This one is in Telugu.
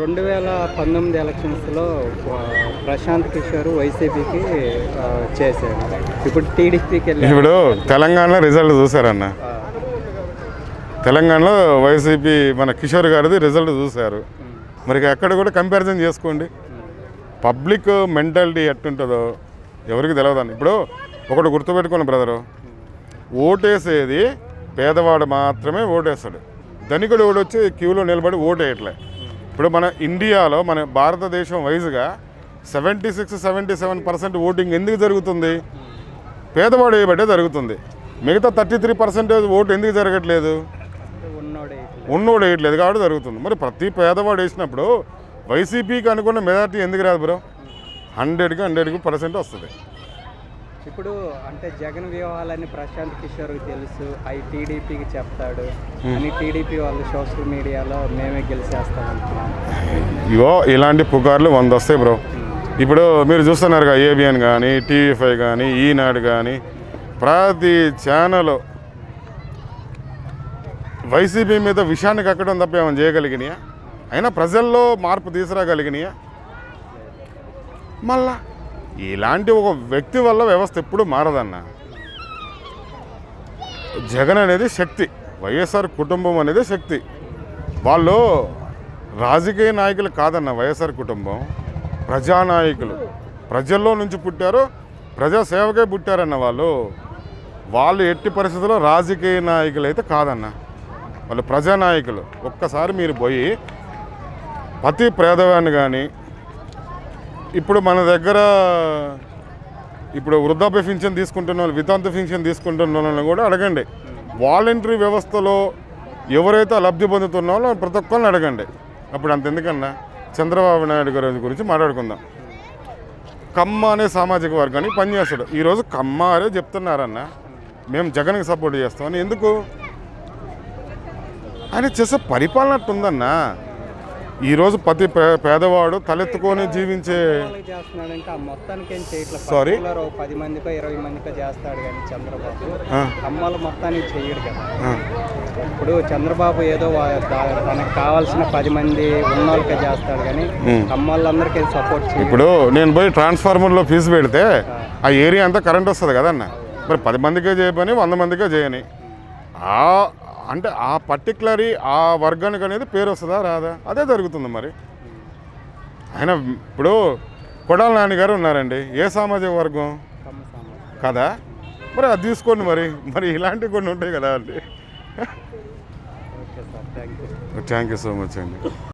రెండు వేల పంతొమ్మిది ఎలక్షన్స్లో ప్రశాంత్ కిషోర్ వైసీపీకి చేశారు. ఇప్పుడు టీడీపీకి వెళ్ళారు. ఇప్పుడు తెలంగాణలో రిజల్ట్ చూసారన్న తెలంగాణలో వైసీపీ మన కిషోర్ గారిది రిజల్ట్ చూశారు. మరి ఇక ఎక్కడ కూడా కంపారిజన్ చేసుకోండి. పబ్లిక్ మెంటాలిటీ ఎట్టుంటుందో ఎవరికి తెలియదండి ఇప్పుడు ఒకటి గుర్తుపెట్టుకోండి బ్రదరు. ఓటేసేది పేదవాడు మాత్రమే ఓటేస్తాడు. ధనికుడు ఓడి వచ్చి క్యూలో నిలబడి ఓటేయట్లే. ఇప్పుడు మన ఇండియాలో మన భారతదేశం వైజ్గా seventy six seventy seven percent voting ఎందుకు జరుగుతుంది? పేదవాడు వేయబట్టే జరుగుతుంది. మిగతా థర్టీ త్రీ పర్సెంటేజ్ ఓటు ఎందుకు జరగట్లేదు? ఉన్నోడు వేయట్లేదు కాబట్టి జరుగుతుంది. మరి ప్రతి పేదవాడు వేసినప్పుడు వైసీపీకి అనుకున్న మెజార్టీ ఎందుకు రాదు బ్రో? హండ్రెడ్కి హండ్రెడ్కి పర్సెంట్ వస్తుంది. ఇప్పుడు అంటే జగన్ వ్యూహాలని ప్రశాంత్ కిషోర్కి తెలుసు అవి టీడీపీకి చెప్తాడు. అని టీడీపీ వాళ్ళు సోషల్ మీడియాలో మేమే గెలిచేస్తాం ఇగో ఇలాంటి పుకార్లు వంద వస్తాయి బ్రో ఇప్పుడు మీరు చూస్తున్నారుగా ఏబిఎన్ కానీ టీవీ ఫైవ్ కానీ ఈనాడు కానీ ప్రతి ఛానల్ వైసీపీ మీద విషయాన్ని కక్కడం తప్ప ఏమైనా చేయగలిగినాయా? అయినా ప్రజల్లో మార్పు తీసుకురాగలిగినాయా? మళ్ళా ఇలాంటి ఒక వ్యక్తి వల్ల వ్యవస్థ ఎప్పుడు మారదన్న. జగన్ అనేది శక్తి వైఎస్ఆర్ కుటుంబం అనేది శక్తి. వాళ్ళు రాజకీయ నాయకులు కాదన్న వైఎస్ఆర్ కుటుంబం ప్రజానాయకులు. ప్రజల్లో నుంచి పుట్టారు ప్రజాసేవకే పుట్టారన్న వాళ్ళు. వాళ్ళు ఎట్టి పరిస్థితుల్లో రాజకీయ నాయకులు అయితే కాదన్న. వాళ్ళు ప్రజానాయకులు. ఒక్కసారి మీరు పోయి ప్రతి పేదవాన్ని కానీ ఇప్పుడు మన దగ్గర ఇప్పుడు వృద్ధాప్య పింఛన్ తీసుకుంటున్న వాళ్ళు వితాంత పింఛన్ తీసుకుంటున్న వాళ్ళని కూడా అడగండి. వాలంటరీ వ్యవస్థలో ఎవరైతే లబ్ధి పొందుతున్నారో ప్రతి ఒక్కరిని అడగండి. అప్పుడు అంత ఎందుకన్నా? చంద్రబాబు నాయుడు గారి గురించి మాట్లాడుకుందాం. కమ్మ అనే సామాజిక వర్గానికి పనిచేస్తాడు. ఈరోజు కమ్మ అనే చెప్తున్నారన్న. మేము జగన్కి సపోర్ట్ చేస్తామని ఎందుకు? ఆయన చేసే పరిపాలన ఉందన్నా ఈరోజు ప్రతి పేదవాడు తలెత్తుకొని జీవించే ఓ పది మందికో ఇరవై మందికో చేస్తాడు కానీ చంద్రబాబు. అమ్మాలు మొత్తానికి చెయ్యడు కదా. ఇప్పుడు చంద్రబాబు ఏదో తనకు కావాల్సిన పది మంది ఉన్నోళ్ళకే చేస్తాడు కానీ. అమ్మాళ్ళందరికీ సపోర్ట్ చేయడు. ఇప్పుడు నేను పోయి ట్రాన్స్ఫార్మర్లో ఫీజు పెడితే ఆ ఏరియా అంతా కరెంట్ వస్తుంది కదన్న? మరి పది మందికే చేయని వంద మందికే చేయని. ఆ అంటే ఆ పర్టికులర్ ఆ వర్గానికి అనేది పేరు వస్తుందా రాదా? అదే జరుగుతుంది మరి. ఆయన ఇప్పుడు కొడాల నాన్నగారు ఉన్నారండి. ఏ సామాజిక వర్గం. కదా? మరి అది తీసుకోండి మరి. మరి ఇలాంటివి కొన్ని ఉంటాయి కదా అండి. థ్యాంక్ యూ సో మచ్ అండి.